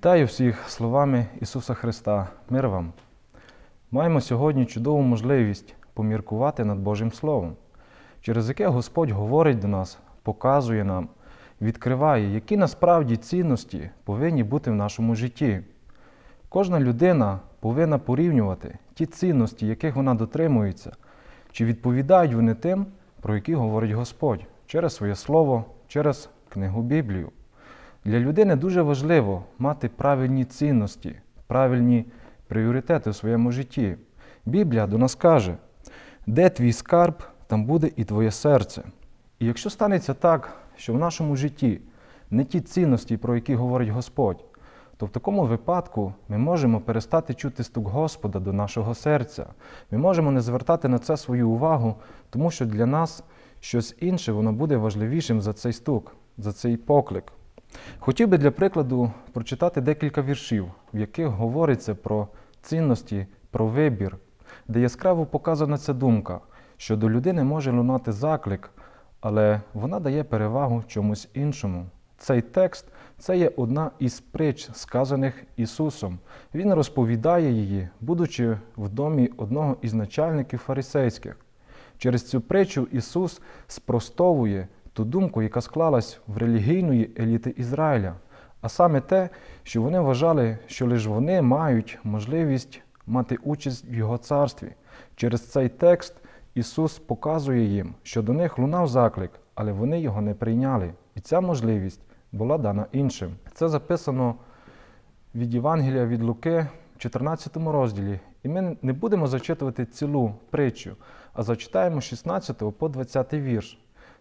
Вітаю всіх словами Ісуса Христа. Мир вам. Маємо сьогодні чудову можливість поміркувати над Божим Словом, через яке Господь говорить до нас, показує нам, відкриває, які насправді цінності повинні бути в нашому житті. Кожна людина повинна порівнювати ті цінності, яких вона дотримується, чи відповідають вони тим, про які говорить Господь через своє слово, через книгу Біблію. Для людини дуже важливо мати правильні цінності, правильні пріоритети у своєму житті. Біблія до нас каже, де твій скарб, там буде і твоє серце. І якщо станеться так, що в нашому житті не ті цінності, про які говорить Господь, то в такому випадку ми можемо перестати чути стук Господа до нашого серця. Ми можемо не звертати на це свою увагу, тому що для нас щось інше воно буде важливішим за цей стук, за цей поклик. Хотів би для прикладу прочитати декілька віршів, в яких говориться про цінності, про вибір, де яскраво показана ця думка, що до людини може лунати заклик, але вона дає перевагу чомусь іншому. Цей текст це є одна із притч, сказаних Ісусом. Він розповідає її, будучи в домі одного із начальників фарисейських. Через цю притчу Ісус спростовує ту думку, яка склалась в релігійної еліти Ізраїля, а саме те, що вони вважали, що лише вони мають можливість мати участь в Його царстві. Через цей текст Ісус показує їм, що до них лунав заклик, але вони його не прийняли. І ця можливість була дана іншим. Це записано від Євангелія від Луки в 14 розділі. І ми не будемо зачитувати цілу притчу, а зачитаємо 16 по 20 вірш.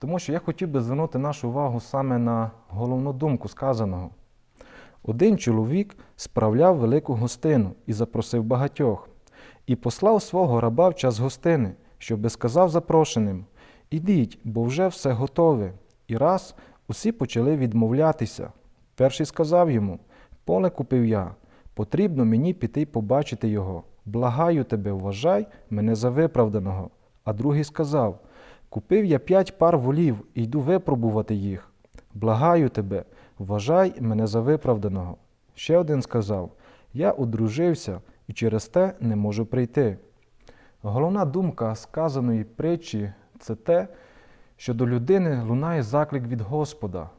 Тому що я хотів би звернути нашу увагу саме на головну думку сказаного. Один чоловік справляв велику гостину і запросив багатьох, і послав свого раба в час гостини, щоби сказав запрошеним: Ідіть, бо вже все готове. І раз усі почали відмовлятися. Перший сказав йому: Поле купив я, потрібно мені піти побачити його. Благаю тебе, вважай мене за виправданого. А другий сказав: Купив я п'ять пар волів і йду випробувати їх. Благаю тебе, вважай мене за виправданого. Ще один сказав: Я одружився і через те не можу прийти. Головна думка сказаної притчі це те, що до людини лунає заклик від Господа,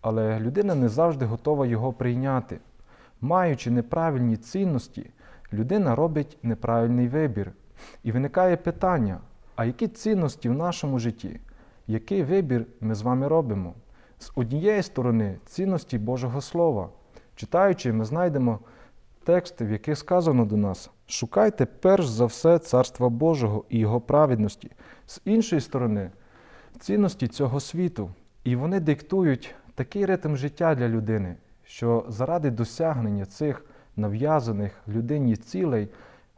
але людина не завжди готова його прийняти. Маючи неправильні цінності, людина робить неправильний вибір. І виникає питання: а які цінності в нашому житті? Який вибір ми з вами робимо? З однієї сторони, цінності Божого Слова. Читаючи, ми знайдемо тексти, в яких сказано до нас: шукайте перш за все Царства Божого і Його праведності. З іншої сторони, цінності цього світу. І вони диктують такий ритм життя для людини, що заради досягнення цих нав'язаних людині цілей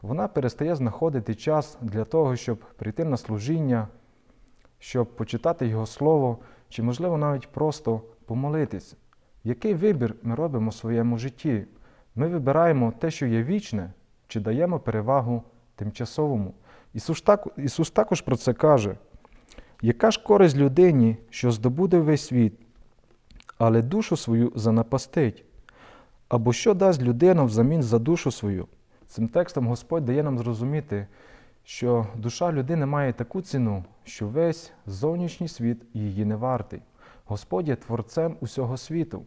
вона перестає знаходити час для того, щоб прийти на служіння, щоб почитати Його Слово, чи, можливо, навіть просто помолитись. Який вибір ми робимо в своєму житті? Ми вибираємо те, що є вічне, чи даємо перевагу тимчасовому. Ісус, так, Ісус також про це каже. Яка ж користь людині, що здобуде весь світ, але душу свою занапастить? Або що дасть людина взамін за душу свою? Цим текстом Господь дає нам зрозуміти, що душа людини має таку ціну, що весь зовнішній світ її не вартий. Господь є творцем усього світу,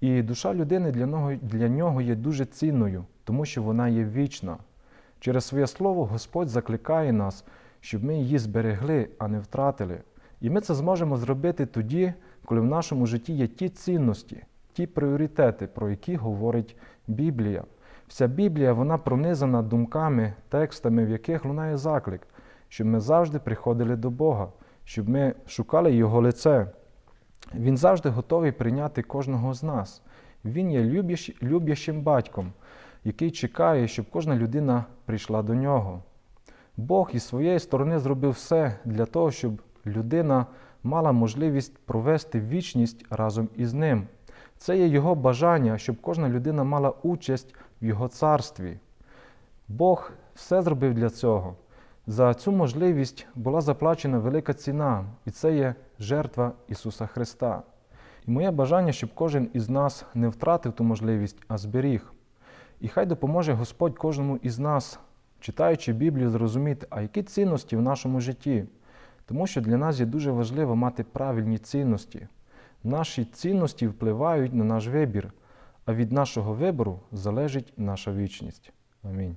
і душа людини для нього, для нього є дуже цінною, тому що вона є вічна. Через своє слово Господь закликає нас, щоб ми її зберегли, а не втратили. І ми це зможемо зробити тоді, коли в нашому житті є ті цінності, ті пріоритети, про які говорить Біблія. Вся Біблія вона пронизана думками, текстами, в яких лунає заклик, щоб ми завжди приходили до Бога, щоб ми шукали Його лице. Він завжди готовий прийняти кожного з нас. Він є любящ- люблячим батьком, який чекає, щоб кожна людина прийшла до нього. Бог із своєї сторони зробив все для того, щоб людина мала можливість провести вічність разом із ним. Це є його бажання, щоб кожна людина мала участь в його царстві. Бог все зробив для цього. За цю можливість була заплачена велика ціна, і це є жертва Ісуса Христа. І моє бажання, щоб кожен із нас не втратив ту можливість, а зберіг. І хай допоможе Господь кожному із нас, читаючи Біблію, зрозуміти, а які цінності в нашому житті. Тому що для нас є дуже важливо мати правильні цінності. Наші цінності впливають на наш вибір, а від нашого вибору залежить наша вічність. Амінь.